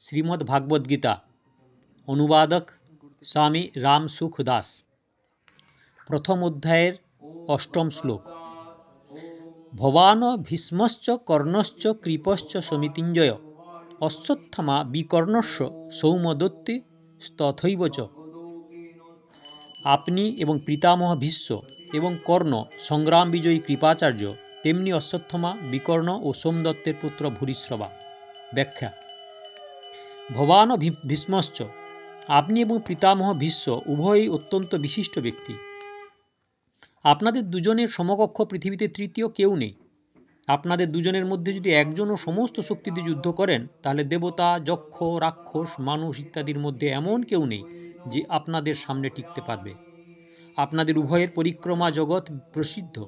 শ্রীমদ্ ভাগবত গীতা অনুবাদক স্বামী রাম সুখ দাস প্রথম অধ্যায়ের অষ্টম শ্লোক ভবান ভীষ্মশ্চ কর্ণশ্চ কৃপশ্চ সমিতিঞ্জয় অশ্বত্থামা বিকর্ণস্য সৌমদত্তি তথৈব চ আপনি এবং পিতামহ ভীষ্ম এবং কর্ণ সংগ্রাম বিজয়ী কৃপাচার্য তেমনি অশ্বত্থমা বিকর্ণ ও সোমদত্তের পুত্র ভূরিশ্রবা ব্যাখ্যা ভবান ভীষ্মশ্চ। আপনি এবং পিতামহ ভীষ্ম, উভয়ই অত্যন্ত বিশিষ্ট ব্যক্তি। আপনাদের দুজনের সমকক্ষ পৃথিবীতে তৃতীয় কেউ নেই। আপনাদের দুজনের মধ্যে যদি একজনও সমস্ত শক্তি দিয়ে যুদ্ধ করেন, তাহলে দেবতা, যক্ষ, রাক্ষস, মানুষ ইত্যাদির মধ্যে এমন কেউ নেই যে আপনাদের সামনে টিকতে পারবে। আপনাদের উভয়ের পরিক্রমা জগৎ প্রসিদ্ধ।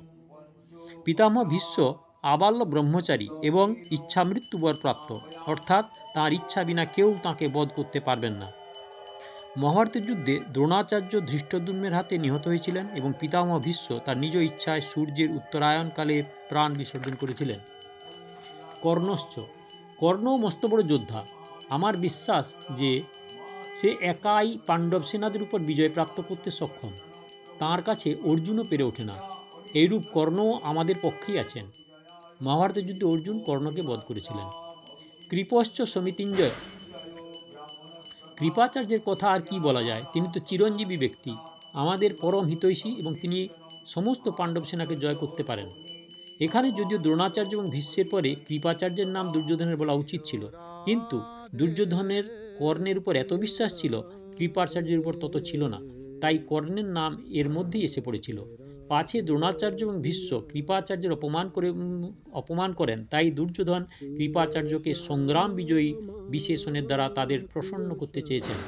পিতামহ ভীষ্ম আবাল্য ব্রহ্মচারী এবং ইচ্ছা মৃত্যুবর প্রাপ্ত অর্থাৎ তাঁর ইচ্ছা বিনা কেউ তাঁকে বধ করতে পারবেন না। মহাভারতের যুদ্ধে দ্রোণাচার্য ধৃষ্টদ্যুম্নের হাতে নিহত হয়েছিলেন এবং পিতামহ ভীষ্ম তার নিজ ইচ্ছায় সূর্যের উত্তরায়ণকালে প্রাণ বিসর্জন করেছিলেন। কর্ণশ্চ, কর্ণ মস্ত বড় যোদ্ধা, আমার বিশ্বাস যে সে একাই পাণ্ডব সেনাদের উপর বিজয় প্রাপ্ত করতে সক্ষম। তার কাছে অর্জুনও পেরে ওঠে না। এইরূপ কর্ণও আমাদের পক্ষেই আছেন। মহাভারতের যুদ্ধে অর্জুন কর্ণকে বধ করেছিলেন। কৃপশ্চ সমিতিঞ্জয়। কৃপাচার্যের কথা আর কি বলা যায়? তিনি তো চিরঞ্জীবী ব্যক্তি। আমাদের পরম হিতৈষী এবং তিনি সমস্ত পাণ্ডব সেনাকে জয় করতে পারেন। এখানে যদিও দ্রোণাচার্য এবং ভীষ্মের পরে কৃপাচার্যের নাম দুর্যোধনের বলা উচিত ছিল, কিন্তু দুর্যোধনের কর্ণের উপর এত বিশ্বাস ছিল, কৃপাচার্যের উপর তত ছিল না। তাই কর্ণের নাম এর মধ্যেই এসে পড়েছিল। পাছে দ্রোণাচার্য এবং ভীষ্ম কৃপাচার্যের অপমান করে অপমান করেন, তাই দুর্যোধন কৃপাচার্যকে সংগ্রাম বিজয়ী বিশেষণের দ্বারা তাদের প্রসন্ন করতে চেয়েছেন।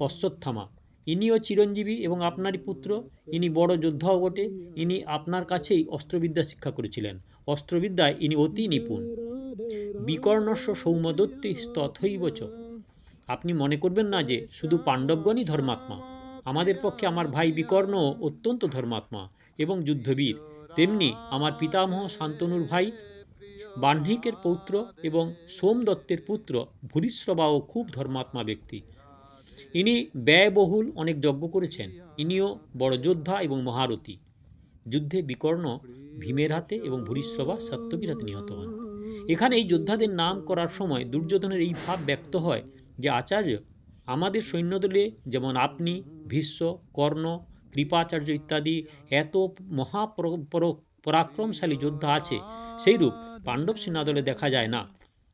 অশ্বত্থামা, ইনিও চিরঞ্জীবী এবং আপনারই পুত্র, ইনি বড় যোদ্ধাও বটে, ইনি আপনার কাছেই অস্ত্রবিদ্যা শিক্ষা করেছিলেন, অস্ত্রবিদ্যায় ইনি অতি নিপুণ। বিকর্ণস্য সৌমদত্তি তথৈব চ আপনি মনে করবেন না যে শুধু পাণ্ডবগণই ধর্মাত্মা আমাদের পক্ষে আমার ভাই বিকর্ণ অত্যন্ত ধর্মাত্মা এবং যুদ্ধবীর। তেমনি আমার পিতামহ শান্তনুর ভাই বাহ্নিকের পৌত্র এবং সোমদত্তের পুত্র ভূরিশ্রবাও খুব ধর্মাত্মা ব্যক্তি। ইনি ব্যয়বহুল অনেক যজ্ঞ করেছেন। ইনিও বড় যোদ্ধা এবং মহারথী। যুদ্ধে বিকর্ণ ভীমের হাতে এবং ভূরিশ্রবা সত্যবীর হাতে নিহত হন। এখানে এই যোদ্ধাদের নাম করার সময় দুর্যোধনের এই ভাব ব্যক্ত হয় যে আচার্য আমাদের সৈন্যদলে যেমন আপনি, ভীষ্ম, কর্ণ, কৃপাচার্য ইত্যাদি এত পর- পরাক্রমশালী যোদ্ধা আছে, সেইরূপ পাণ্ডব সেনাদলে দেখা যায় না।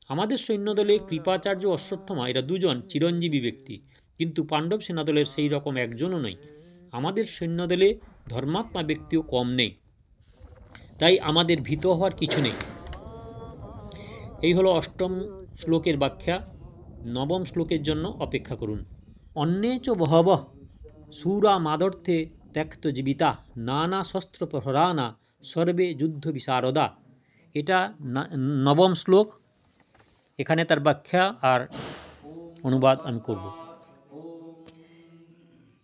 আমাদের সৈন্যদলে কৃপাচার্য অশ্বত্থমা, এরা দুজন চিরঞ্জীবী ব্যক্তি, কিন্তু পাণ্ডব সেনাদলের সেই রকম একজনও নেই আমাদের সৈন্যদলে ধর্মাত্মা ব্যক্তিও কম নেই। তাই আমাদের ভীত হওয়ার কিছু নেই। এই হলো অষ্টম শ্লোকের ব্যাখ্যা। নবম শ্লোকের জন্য অপেক্ষা করুন। অন্যে চ বহব সুরা মাদর্থে ত্যক্ত জীবিতা, নানা শস্ত্র প্রহরানা সর্বে যুদ্ধ বিশারদা। এটা নবম শ্লোক। এখানে তার ব্যাখ্যা আর অনুবাদ আমি করব।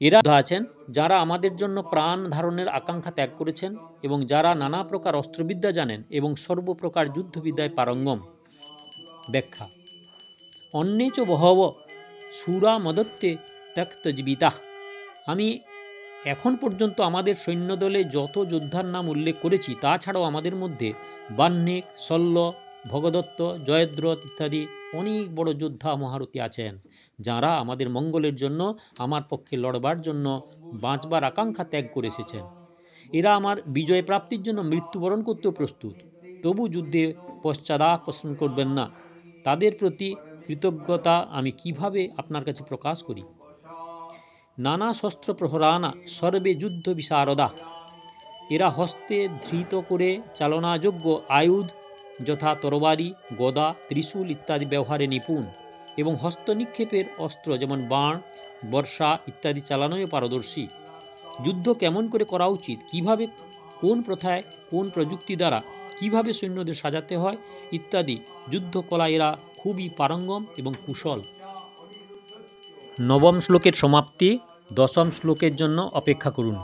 এরা আছেন, যারা আমাদের জন্য প্রাণ ধারণের আকাঙ্ক্ষা ত্যাগ করেছেন এবং যারা নানা প্রকার অস্ত্রবিদ্যা জানেন এবং সর্বপ্রকার যুদ্ধবিদ্যায় পারঙ্গম। ব্যাখ্যা অন্যে চ বহব সুরা মদত্তে ত্যক্ত জীবিতা আমি এখন পর্যন্ত আমাদের সৈন্যদলে যত যোদ্ধার নাম উল্লেখ করেছি তাছাড়াও আমাদের মধ্যে বাহ্নিক শল্য ভগদত্ত, জয়দ্রথ ইত্যাদি অনেক বড় যোদ্ধা মহারথী আছেন, যাঁরা আমাদের মঙ্গলের জন্য, আমার পক্ষে লড়বার জন্য বাঁচবার আকাঙ্ক্ষা ত্যাগ করে এসেছেন। এরা আমার বিজয় প্রাপ্তির জন্য মৃত্যুবরণ করতেও প্রস্তুত। তবু যুদ্ধে পশ্চাদাপ পোষণ করবেন না। তাদের প্রতি কৃতজ্ঞতা আমি কীভাবে আপনার কাছে প্রকাশ করি? নানা শস্ত্র প্রহরানা সর্বে যুদ্ধ বিশারদা। এরা হস্তে ধৃত করে চালনাযোগ্য আয়ুধ, যথা তরবারি, গদা, ত্রিশূল ইত্যাদি ব্যবহারে নিপুণ এবং হস্ত নিক্ষেপের অস্ত্র যেমন বাণ বর্ষা ইত্যাদি চালানোয় পারদর্শী। যুদ্ধ কেমন করে করা উচিত? কীভাবে, কোন প্রথায়, কোন প্রযুক্তি দ্বারা কীভাবে সৈন্যদের সাজাতে হয়, ইত্যাদি। যুদ্ধকলা এরা খুবই পারঙ্গম এবং কুশল। নবম শ্লোকের সমাপ্তি, দশম শ্লোকের জন্য অপেক্ষা করুন।